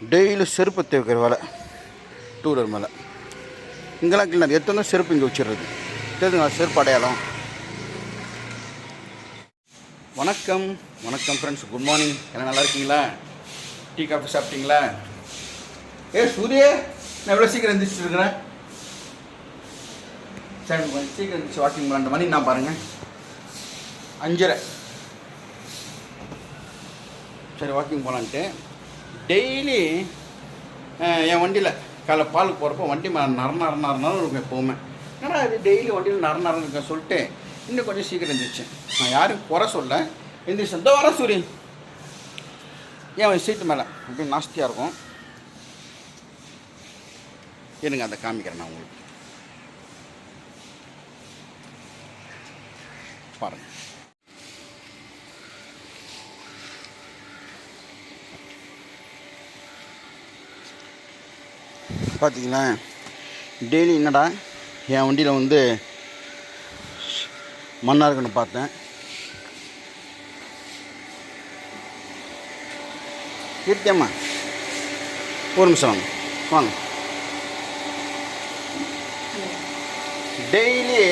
Daily செருப்பு தேவைக்கிற வேலை. Two wheeler மேலே. இங்கெல்லாம் கிளீனர் எத்தனை செருப்பு இங்கே வச்சிடுறது. தெரியுதுங்களா? செருப்பு அடையாளம். வணக்கம். வணக்கம் ஃப்ரெண்ட்ஸ் குட் மார்னிங் என்ன நல்லா இருக்கீங்களா? டீ காஃபி சாப்பிட்டீங்களா? ஏ சூரிய நான் எவ்வளோ சீக்கிரம் எந்திரிச்சிட்டு இருக்கிறேன். சரி கொஞ்சம் சீக்கிரம் எந்திரிச்சு வாக்கிங் ரெண்டு மணி நான் பாருங்கள் அஞ்சரை. சரி வாக்கிங் போகலான்ட்டு டெய்லி என் வண்டியில் காலைல பாலுக்கு போகிறப்போ வண்டி ம நர நர நர இருக்கும் எப்போவுமே. ஏன்னா அது டெய்லி வண்டியில் நர நரம் இருக்க சொல்லிட்டு இன்னும் கொஞ்சம் சீக்கிரம் எழுந்திரிச்சேன் நான் யாரும் குறை சொல்ல. எந்திரிச்சேன் இந்த வர சூரியன் ஏன் சீட்டு மேலே? அப்படி நாஸ்தியாக இருக்கும். இருங்க அதை காமிக்கிறேன் நான் உங்களுக்கு. பாருங்கள் பார்த்திங்களேன் டெய்லி என்னடா என் வண்டியில் வந்து மண்ணாக இருக்குன்னு பார்த்தேன். கீர்த்தியம்மா ஒரு நிமிஷம் வாங்க. வாங்க. டெய்லி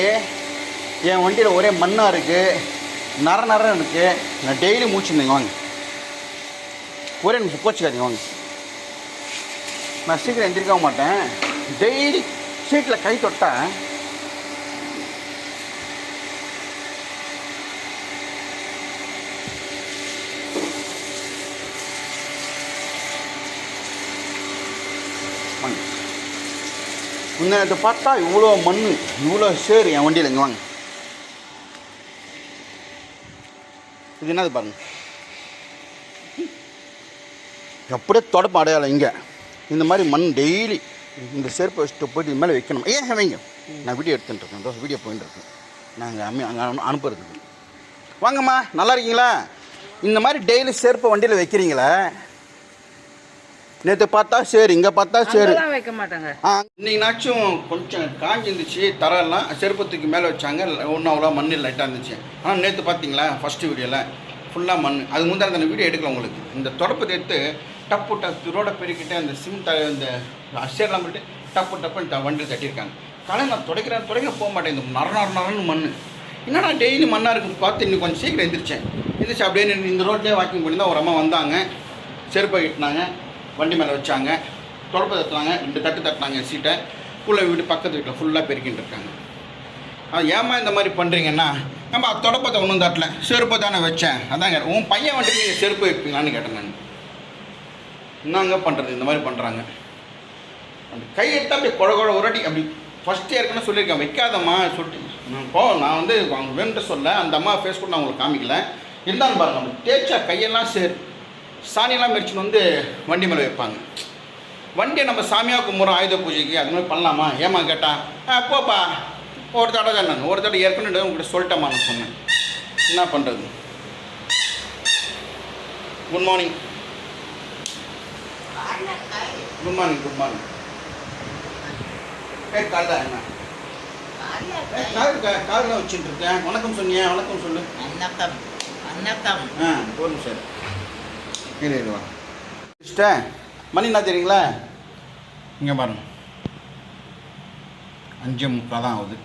என் வண்டியில் ஒரே மண்ணாக இருக்குது நர நரம் இருக்குது நான் டெய்லி மூச்சுருந்தேங்க வாங்க. ஒரே நிமிஷம் கோச்சிக்காதீங்க வாங்க. நான் சீக்கிரம் எந்திரிக்க மாட்டேன். டெய்லி சீட்டில் கை தொட்டேன். வாங்க. பார்த்தா இவ்வளோ மண் இவ்வளோ சேரு என் வண்டியில். இங்கே வாங்க. இது என்னது பாருங்க. எப்படியே தொடப்ப அடையாளம் இங்கே. இந்த மாதிரி மண் டெய்லி இந்த செருப்பை வச்சுட்டு போயிட்டு இது மேலே வைக்கணும். ஏன் வைங்க? நான் வீடியோ எடுத்துட்டு இருக்கேன். தோசை வீடியோ போயிட்டு இருக்கேன் நாங்கள் அம்மி அங்கே அனுப்புறதுக்கு. வாங்கம்மா நல்லா இருக்கீங்களா? இந்த மாதிரி டெய்லி செருப்பை வண்டியில் வைக்கிறீங்களே? நேற்று பார்த்தா சரி இங்கே பார்த்தா சரி. வைக்க மாட்டாங்க. ஆ இன்னைக்குனாச்சும் கொஞ்சம் காஞ்சிருந்துச்சு தரெல்லாம் செருப்பத்துக்கு மேலே வச்சாங்க. ஒன்றும் அவ்வளோ மண் லைட்டாக இருந்துச்சு. ஆனால் நேற்று பார்த்தீங்களா ஃபஸ்ட்டு வீடியோவில் ஃபுல்லாக மண். அது முந்தான வீடியோ எடுக்கல உங்களுக்கு. இந்த தொடப்பத்தை எடுத்து டப்பு டப்பு ரோட பெருக்கிட்டு அந்த சிம் த இந்த அசேர்லாம் போட்டு டப்பு டப்புன்னு த- வண்டியில் தட்டியிருக்காங்க. காலையில் நான் துடைக்கிறேன் துடைக்க போக மாட்டேன். இந்த நர நர நரன்னு மண் என்னடா டெய்லி மண்ணாக இருக்குன்னு பார்த்து இன்னும் கொஞ்சம் சீக்கிரம் எந்திரிச்சேன். எந்திரிச்சு அப்படியே நின்று இந்த ரோட்லேயே வாக்கிங் பண்ணி தான் ஒரு அம்மா வந்தாங்க. செருப்பை கட்டினாங்க வண்டி மேலே வச்சாங்க. தொடப்பு தட்டுனாங்க ரெண்டு தட்டு தட்டினாங்க சீட்டை. உள்ளே வீடு பக்கத்து வீட்டில் ஃபுல்லாக பெருக்கிட்டு இருக்காங்க. அது ஏமா இந்த மாதிரி பண்ணுறீங்கன்னா நம்ம தொடப்பத்தை ஒன்றும் தட்டல செருப்பை தானே வச்சேன். அதாங்க உன் பையன் வந்துட்டு நீங்கள் செருப்பு வைப்பீங்களான்னு கேட்டேன் நான். என்னங்க பண்ணுறது இந்த மாதிரி பண்ணுறாங்க அந்த கை அப்படி அப்படியே குழ குழ உரட்டி அப்படி ஃபஸ்ட் ஏற்கனவே சொல்லியிருக்கேன் வைக்காதம்மா சொல்லிட்டு. நான் போ நான் வந்து அவங்க வேணுட்டு சொல்ல அந்த அம்மா ஃபேஸ் கூட நான் உங்களுக்கு காமிக்கல. இருந்தாலும் பாருங்க அப்படி தேய்ச்சா கையெல்லாம் சரி சாணியெல்லாம் மெரிச்சுன்னு வந்து வண்டி மேலே வைப்பாங்க. வண்டியை நம்ம சாமியாக கும்பிட்றோம் ஆயுத பூஜைக்கு அது மாதிரி பண்ணலாமா? ஏமா கேட்டா ஆ போப்பா ஒரு தடவை தான் நான் ஒரு தடவை ஏற்கனவே உங்கள்கிட்ட சொல்லிட்டேம்மா நான் சொன்னேன். என்ன பண்ணுறது good morning good morning good morning. ஏ கால் தான் என்ன? ஏ, கால் கா- கால் தான் வச்சுட்டு இருக்கேன் வணக்கம் சொன்னியா வணக்கம் சொல்லு. வணக்கம் வணக்கம். ஆ ஒரு நிமிஷம் இரு. மணி என்ன தெரியுங்களா? இங்கே பாருங்க. அஞ்சு முக்கால் தான் ஆகுது.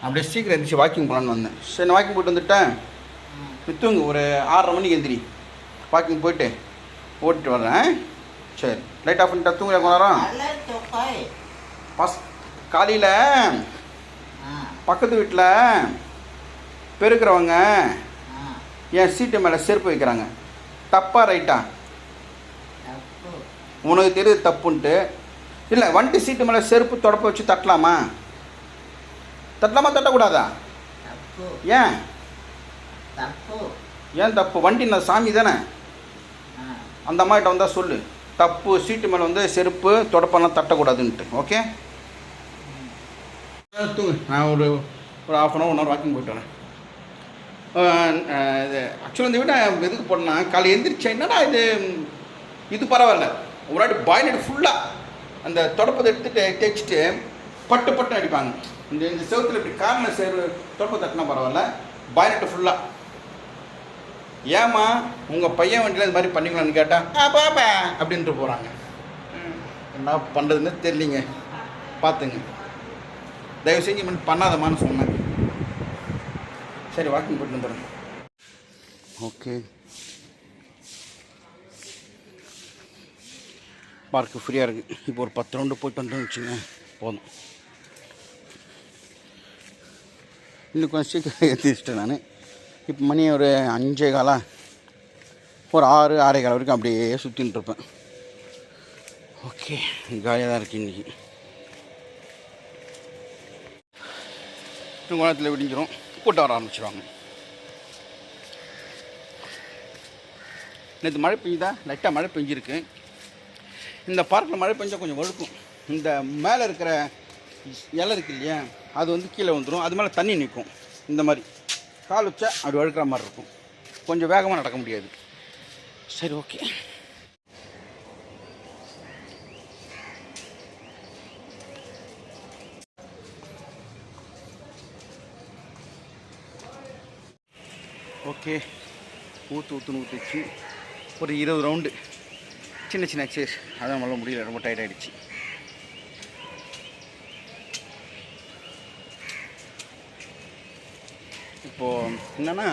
அப்படியே சீக்கிரம் எழுந்திரிச்சு வாக்கிங் போகலான்னு வந்தேன். சரி நான் வாக்கிங் போயிட்டு வந்துட்டேன் வித்துங்க ஒரு ஆறரை மணிக்கு எந்திரி. வாக்கிங் போயிட்டு ஓட்டிட்டு வர்றேன். சரி லைட் ஆஃப் பண்ணிட்டா தூங்குற கொஞ்ச நேரம். பஸ் காலையில் பக்கத்து வீட்டில் பெருக்கிறவங்க என் சீட்டு மேலே செருப்பு வைக்கிறாங்க. தப்பா ரைட்டா உனக்கு தெரியுது தப்புன்ட்டு. இல்லை வண்டி சீட்டு மேலே செருப்பு தொடப்ப வச்சு தட்டலாமா? தட்டலாமா தட்டக்கூடாதா? ஏன்? ஏன் தப்பு? வண்டி நான் சாமி தானே? அந்த அம்மாகிட்ட வந்தால் சொல்லு. தப்பு சீட்டு மேலே வந்து செருப்பு தொடப்பெல்லாம் தட்டக்கூடாதுன்ட்டு. ஓகே தூங்கு. நான் ஒரு ஒரு half an hour one hour walking போயிட்டு வரேன். இது ஆக்சுவலாக இந்த வீட்டை எதுக்கு போடனா காலை எந்திரிச்சேன். என்னடா இது? இது பரவாயில்ல. ஒரு வாட்டி பாய்லெட் ஃபுல்லாக அந்த தொடப்பத்தை எடுத்துட்டு தேய்ச்சிட்டு பட்டு பட்டு அடிப்பாங்க. இந்த இந்த செவத்தில் இப்படி காரணம் சேர் தொடப்பை தட்டினா பரவாயில்ல. பாய்லெட்டு ஃபுல்லாக ஏம்மா உங்கள் பையன் வண்டியில் இது மாதிரி பண்ணிக்கலாம்னு கேட்டால் ஆ பாப்பா அப்படின்ட்டு போகிறாங்க என்ன பண்ணுறதுன்னு தெரியலிங்க. பார்த்துங்க தயவு செஞ்சு இப்படி பண்ணாதம்மான்னு சொன்னேன் சரி வாக்கிங் போயிட்டு வந்துடுறேன். ஓகே. பார்க்கு ஃப்ரீயாக இருக்குது இப்போ ஒரு பத்து ரவுண்டு போயிட்டு வந்துட்டோம்னு வச்சுங்க போதும். இன்னும் கொஞ்சம் சீக்கிரம் ஏற்றிச்சிட்டேன் நான். இப்போ மணி ஒரு அஞ்சே காலா. ஒரு ஆறு ஆறே கால வரைக்கும் அப்படியே சுற்றின்னு இருப்பேன். ஓகே ஜாலியாக தான் இருக்குது இன்றைக்கி இன்னும் விடிஞ்சிரும். கூட்டம் வர ஆரம்பிச்சிருவாங்க. நேற்று மழை பெஞ்சுதா லைட்டாக மழை பெஞ்சிருக்கு. இந்த பார்க்கில் மழை பெஞ்சால் கொஞ்சம் வழுக்கும். இந்த மேலே இருக்கிற இலை இருக்கு இல்லையா? அது வந்து கீழே வந்துடும் அது மேலே தண்ணி நிற்கும் இந்த மாதிரி. கால் வச்சா அப்படி வழுக்கிற மாதிரி இருக்கும். கொஞ்சம் வேகமாக நடக்க முடியாது. சரி ஓகே. ஓகே. ஊற்று ஊற்றுன்னு ஊற்றிச்சு ஒரு இருபது ரவுண்டு சின்ன சின்ன எக்ஸசைஸ் அதான் நம்மளால முடியல. ரொம்ப tired ஆயிடுச்சு. இப்போது என்னென்னா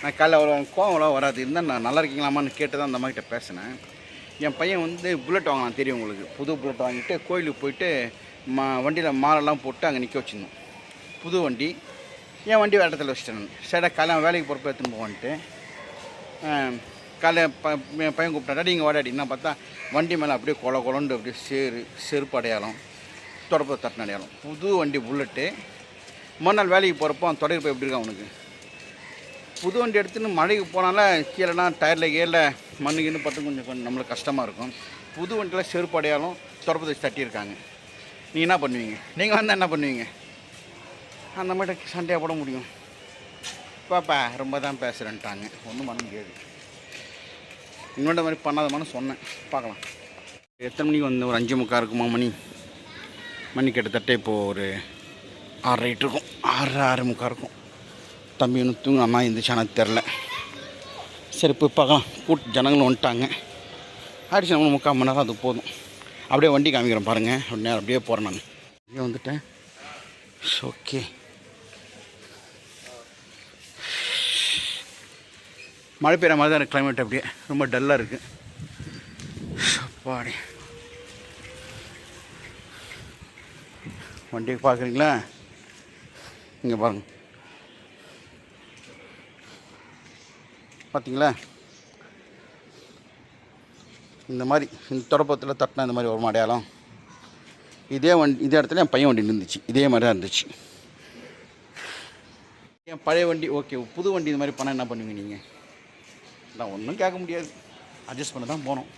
நான் காலைல அவ்வளோ கோவம்லாம் வராது. இருந்தால் நான் நல்லா இருக்கீங்களாமான்னு கேட்டு தான் அந்த அம்மாக்கிட்ட பேசினேன். என் பையன் வந்து புல்லட் வாங்கலாம் தெரியும் உங்களுக்கு? புது புல்லட் வாங்கிட்டு கோயிலுக்கு போயிட்டு மா வண்டியில் மாலெல்லாம் போட்டு அங்கே நிற்க வச்சுருந்தோம் புது வண்டி. என் வண்டி வேறு இடத்துல வச்சுட்டேன் நான். சரி காலையில் வேலைக்கு போகிறப்ப எடுத்துன்னு போவான்ட்டு. காலைல ப என் பையன் கூப்பிட்டாடா நீங்கள் வாடாடி என்ன பார்த்தா வண்டி மேலே அப்படியே கொல கொலண்டு அப்படியே சேரு செருப்பு அடையாளம் தொடப்ப தட்டின அடையாளம். புது வண்டி புல்லட்டு மறுநாள் வேலைக்கு போகிறப்போ அந்த தொடர்பு எப்படி இருக்கும் அவனுக்கு? புது வண்டி எடுத்துன்னு மழைக்கு போனால கீழேனா டயரில் கீழே மண்ணு கிண்ணு பட்டு கொஞ்சம் கொஞ்சம் நம்மளுக்கு கஷ்டமாக இருக்கும். புது வண்டியில் செருப்பு அடையாளம் வச்சு தட்டியிருக்காங்க. நீங்கள் என்ன பண்ணுவீங்க? நீங்கள் வந்தால் என்ன பண்ணுவீங்க? அந்த மாதிரி சண்டையாக போட முடியும். பாப்பா ரொம்ப தான் பேசுகிறேன்ட்டாங்க ஒன்றும் பண்ண முடியாது. இன்னொரு மாதிரி பண்ணாதமான்னு சொன்னேன். பார்க்கலாம். எத்தனை மணிக்கு வந்து ஒரு அஞ்சு முக்கா இருக்குமா மணி? மணி கிட்டத்தட்ட இப்போது ஒரு ஆறு ரைட் இருக்கும். ஆறு ஆறு முக்கா இருக்கும். தம்பி ஒன்று தூங்க அம்மா இருந்துச்சானா தெரில சரி போய் பார்க்கலாம். கூட்டு ஜனங்களும் வந்துட்டாங்க. ஆயிடுச்சு நம்ம முக்கால் மணி நேரம் அது போதும். அப்படியே வண்டி காமிக்கிறேன் பாருங்கள் அப்படியே அப்படியே போகிறேன் நான். அப்படியே வந்துட்டேன். ஓகே. மழை பெய்கிற மாதிரி தான் இருக்குது கிளைமேட் அப்படியே. ரொம்ப டல்லாக இருக்குது அப்பாடி வண்டியை பார்க்குறீங்களா? இங்கே பாருங்க. பார்த்தீங்களா இந்த மாதிரி இந்த தொடப்பத்தில் தட்டினா இந்த மாதிரி ஒரு அடையாளம் இதே வண்டி இதே இடத்துல என் பையன் வண்டி இருந்துச்சு இதே மாதிரி தான் இருந்துச்சு. என் பழைய வண்டி ஓகே புது வண்டி இந்த மாதிரி பண்ணால் என்ன பண்ணுவீங்க நீங்கள் நான் ஒன்றும் கேட்க முடியாது. அட்ஜஸ்ட் பண்ண தான் போனோம்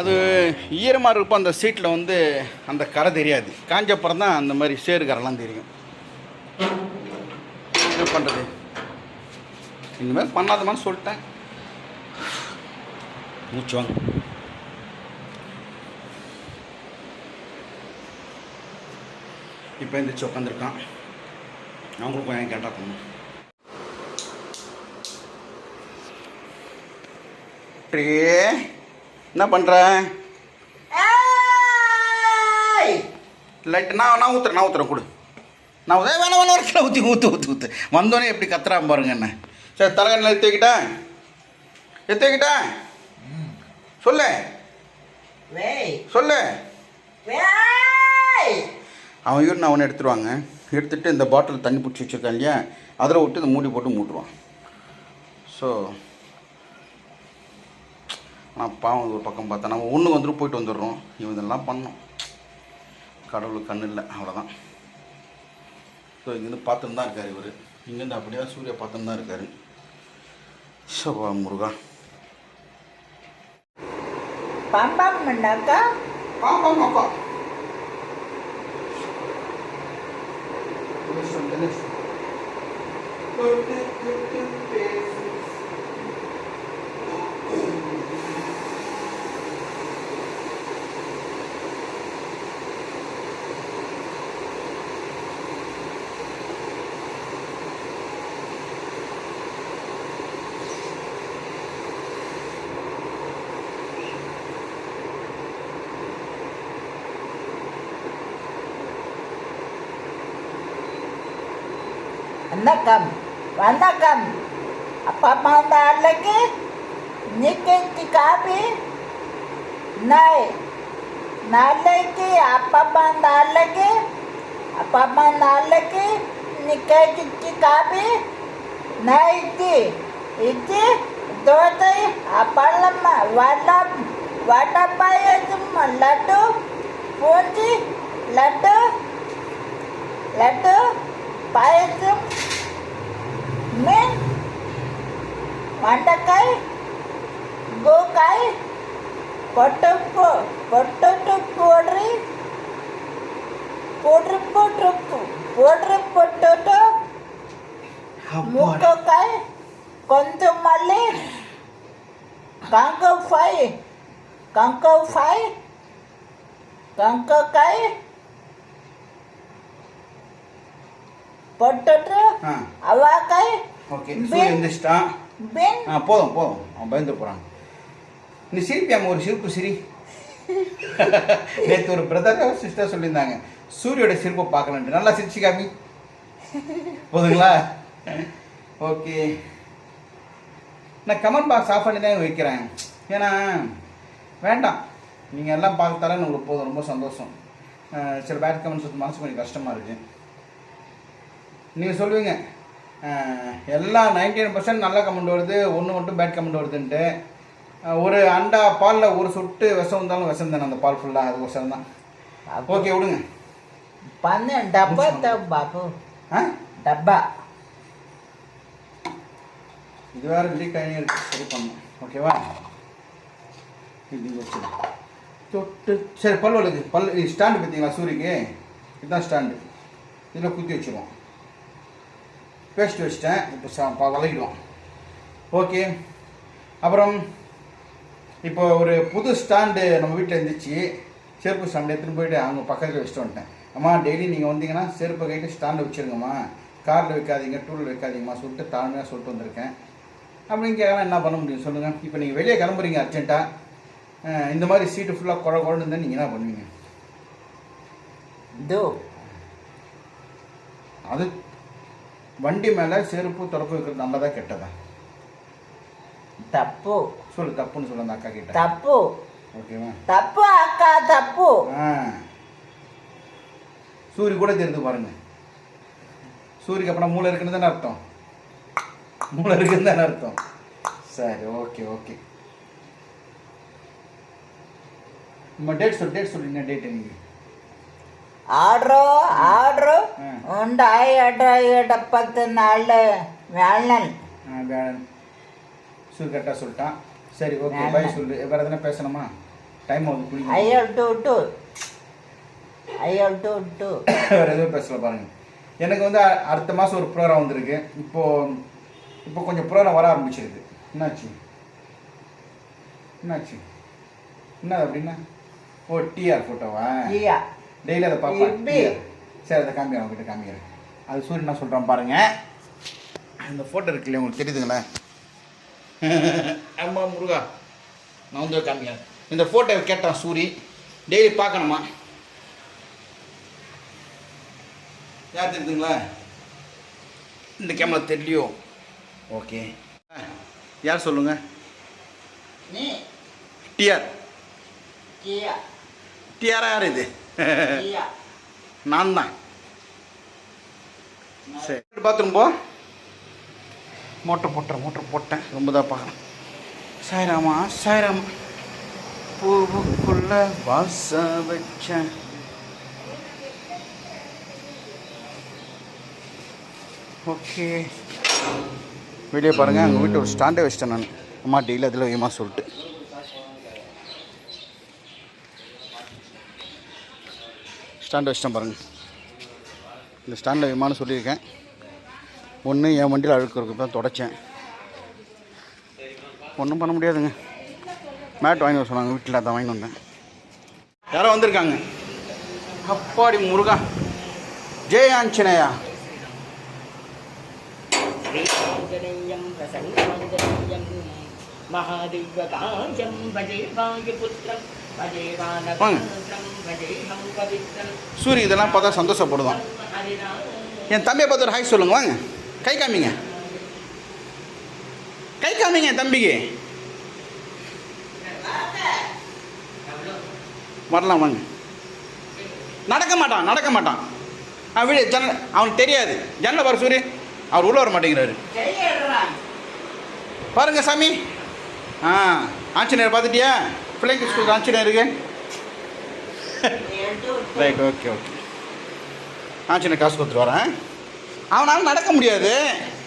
அது ஈரமாக இருப்போ அந்த சீட்டில் வந்து அந்த கரை தெரியாது. காஞ்சப்புறம் தான் அந்த மாதிரி சேரு கரைலாம் தெரியும். பண்ணுறது மாதிரி பண்ணாதமான்னு சொல்லிட்டேன். மூச்சு வாங்க. இப்போ எந்திரிச்சு உட்காந்துருக்கான் அவங்களுக்கும் கொஞ்சம் கேட்டால் அப்படியே என்ன பண்ணுற லைட் நான் நான் ஊற்றுறேன் நான் ஊற்றுறேன் கொடு. நான் ஊற்ற வேணாம் வேணாம் ஒரு ஊற்றி ஊற்று ஊற்று ஊற்று வந்தோடனே எப்படி கத்துறான் பாருங்க என்ன. சரி தலைகண்ணில் எடுத்து வைக்கிட்டேன் எடுத்து வைக்கிட்டேன் சொல்லு. சொல்லு அவன் யூரின் அவனை எடுத்துருவாங்க. எடுத்துட்டு இந்த பாட்டில் தண்ணி பிடிச்சி வச்சுருக்கான் இல்லையா? அதில் விட்டு இந்த மூடி போட்டு மூட்டுருவான் ஸோ நான் பாவம் ஒரு பக்கம் பார்த்தா நம்ம ஒன்று வந்துட்டு போயிட்டு வந்துடுறோம். இவன் இதெல்லாம் பண்ணோம் கடவுளுக்கு கண்ணு இல்லை. அவ்வளோதான் ஸோ இங்கேருந்து பார்த்துன்னு தான் இருக்கார் இவர். இங்கேருந்து அப்படியே சூர்யா பார்த்துன்னு தான் இருக்கார். சபா முருகா. பாம்பாம் மண்ணாக்கா பாம்பாம் அப்பா. தினேஷ் தினேஷ் வணக்கம் வணக்கம் அப்பா அம்மா நாளைக்கு நிக்கி காபி நாய் நாளைக்கு அப்பா அம்மா நாளைக்கு அப்பா அம்மா நாளைக்கு நிக்கி காபி நைட்டி ఇది దోసై అప్పలమ్మ వడ వడ పాయసం లడ్డు పూచి లడ్డు లడ్డు పాయసం में मंडकाय गोकाय पटप पटट पोडरी पोडर पटट पोडर पटट हाँ, मुकोकाय कंत मल्ले कांकफाय कांकफाय कांककाय ಕೊಟ್ಟೊಟ್ರು ಅವಾಕಾಯಿ ஓகே சூரியன் எழுந்திரிச்சிட்டான் ஆ போதும் போதும். அவன் பயந்து போகிறான் நீ சிரிப்பியாம ஒரு சிரிப்பு சிரி. நேற்று ஒரு பிரதர் சிஸ்டர் சொல்லியிருந்தாங்க சூரியோட சிரிப்பை பார்க்கணுன்ட்டு நல்லா சிரிச்சு காமி. போதுங்களா? ஓகே. நான் கமெண்ட் பாக்ஸ் ஆஃப் பண்ணி தான் வைக்கிறேன். ஏன்னா வேண்டாம். நீங்கள் எல்லாம் பார்த்தாலே உங்களுக்கு போதும். ரொம்ப சந்தோஷம். சில பேட் கமெண்ட்ஸ் மனசு கொஞ்சம் கஷ்டமாக இருக்குது நீங்கள் சொல்லுவீங்க எல்லாம் நைன்டீன் பர்சன்ட் நல்ல கமெண்ட் வருது ஒன்று மட்டும் பேட் கமெண்ட் வருதுன்ட்டு. ஒரு அண்டா பாலில் ஒரு சொட்டு விஷம் இருந்தாலும் விஷம் தானே அந்த பால் ஃபுல்லாக அது விஷம் தான். ஓகே விடுங்க. பண்ண டப்பா டப்பா ஆ? டப்பா. இது வேறு லீக் ஆகி இருக்கு சரி பண்ணும் ஓகேவா இது தொட்டு சரி பல் வலிக்கு பல் ஸ்டாண்டு பார்த்தீங்களா சூரியக்கு? இதுதான் ஸ்டாண்டு இதில் குத்தி வச்சுருவோம். பேஸ்ட் வச்சுட்டேன். இப்போ வதக்கிடுவோம் ஓகே அப்புறம் இப்போ ஒரு புது ஸ்டாண்டு நம்ம வீட்டில் இருந்துச்சு. செருப்பு ஸ்டாண்டு எடுத்துகிட்டு போயிட்டு அவங்க பக்கத்தில் வச்சுட்டு வந்துட்டேன். அம்மா டெய்லி நீங்கள் வந்தீங்கன்னா செருப்பை கைட்டு ஸ்டாண்டு வச்சுருங்கம்மா. காரில் வைக்காதீங்க டூரில் வைக்காதீங்கம்மா சொல்லிட்டு தாழ்மையாக சொல்லிட்டு வந்திருக்கேன். அப்படின்னு கேட்கலாம் என்ன பண்ண முடியும் சொல்லுங்கள் இப்போ நீங்கள் வெளியே கிளம்புறீங்க அர்ஜென்ட்டாக இந்த மாதிரி சீட்டு ஃபுல்லாக குழ குழன்னு இருந்தால் நீங்கள் என்ன பண்ணுவீங்க? దో அது வண்டி மேலே செருப்பு தொடப்பு வைக்கிறது தான் கெட்டதா? தப்பு. சொல்லு தப்புன்னு சொல்லு அந்த அக்கா கிட்ட. தப்பு. ஓகேவா? தப்பு அக்கா தப்பு. ஆ. சூரிய கூட தெரிந்து பாருங்க. சூரியக்கு அப்புறம் மூளை இருக்குன்னு தானே அர்த்தம். மூளை இருக்குன்னு தானே அர்த்தம். சரி ஓகே ஓகே. நம்ம டேட் சொல்லு டேட் சொல்லு டேட் நீங்கள் ఆర్డరు ఆర్డరు ఉండ ఏట ఏట பத்து நாள் வேலன் வேலன். சுரு கரெக்டாக சொல்லிட்டான். சரி ஓகே பை சொல்லு. வேறு எதுனா பேசணுமா? டைம் ஆகுது குளிக்க ஐயோ டூ டூ ஐயோ டூ டூ வேறு எதுவும் பேசல பாருங்க. எனக்கு வந்து அடுத்த மாதம் ஒரு ப்ரோக்ராம் வந்திருக்கு. இப்போது இப்போ கொஞ்சம் ப்ரோக்ராம் வர ஆரம்பிச்சிருக்கு என்னாச்சு? என்னாச்சு? என்ன? அப்படின்னா ஓ டிஆர் ஃபோட்டோவா டிஆர் டெய்லி அதை பார்ப்பேன் சரி அதை காமி அவங்ககிட்ட காமிக்கிறேன். அது சூரியன் என்ன சொல்கிறான் பாருங்கள் அந்த ஃபோட்டோ இருக்குல்ல உங்களுக்கு தெரியுதுங்களே? அம்மா முருகா. நான் வந்து காமிக்கிறேன். இந்த ஃபோட்டோவை கேட்டான் சூரி. டெய்லி பார்க்கணுமா? யார் தெரியுதுங்களா? இந்த கேமரா தெரியலையோ ஓகே. யார் சொல்லுங்க? டிஆர். டிஆர் யார் இது? நான் தான் சரி. பாத்ரூம் போ. மோட்டர் போட்டேன் மோட்டர் போட்டேன். ரொம்ப தான் பார்க்குறேன் சாய்ராமா சாய்ராமா. பூவுக்குள்ள வாச வச்சேன். ஓகே. வெளியே பாருங்கள் அங்கே வீட்டு ஒரு ஸ்டாண்டே வச்சிட்டேன் நான். அம்மா டெய்லி அதில் வைமா சொல்லிட்டு. ஸ்டாண்டு வச்சிட்டேன் பாருங்கள் இந்த ஸ்டாண்டில் விமானம் சொல்லியிருக்கேன். ஒன்று என் வண்டியில் அழுக்கு தான் தொடச்சேன். ஒன்றும் பண்ண முடியாதுங்க. மேட் வாங்கி வர சொன்னாங்க வீட்டில் அதான் வாங்கி வந்தேன். யாரோ வந்திருக்காங்க. அப்பாடி முருகா. ஜெய ஆஞ்சநேயா. மகாதேவகாஞ்சம் வஜே வாயுபுத்திரம் வாங்க. சூரிய இதெல்லாம் பார்த்தா சந்தோஷப்படுதான் என் தம்பியை பார்த்து ஒரு ஹாய் சொல்லுங்க வாங்க. கை காமிங்க. கை காமிங்க என் தம்பிக்கு. வரலாம் வாங்க. நடக்க மாட்டான் நடக்க மாட்டான். அவன் வீடு ஜன்னல் அவனுக்கு தெரியாது. ஜன்னல் பாரு சூரிய அவர் உள்ளே வர மாட்டேங்கிறாரு. பாருங்க சாமி. ஆ ஆஞ்சநேயர் பார்த்துட்டியா? பிள்ளைங்க ஸ்கூல் ஆஞ்சநேயருக்கு ரைட் ஓகே ஓகே ஆஞ்சநேயர் காசு கொடுத்துட்டு வரேன். அவனால் நடக்க முடியாது.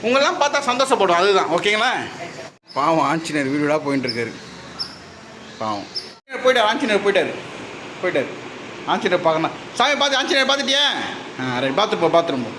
உங்களெல்லாம் பார்த்தா சந்தோஷப்படும் அதுதான். ஓகேங்களா? பாவம் ஆஞ்சநேயர் வீடு வீடாக போயிட்டு இருக்காரு பாவம் போயிட்டார் ஆஞ்சநேயர் போயிட்டாரு. போயிட்டாரு. ஆஞ்சநேயர் பார்க்கணும். சாமி பார்த்து ஆஞ்சநேயர் பார்த்துட்டியா? ஆ ரைட் போ பாத்ரூம் போ.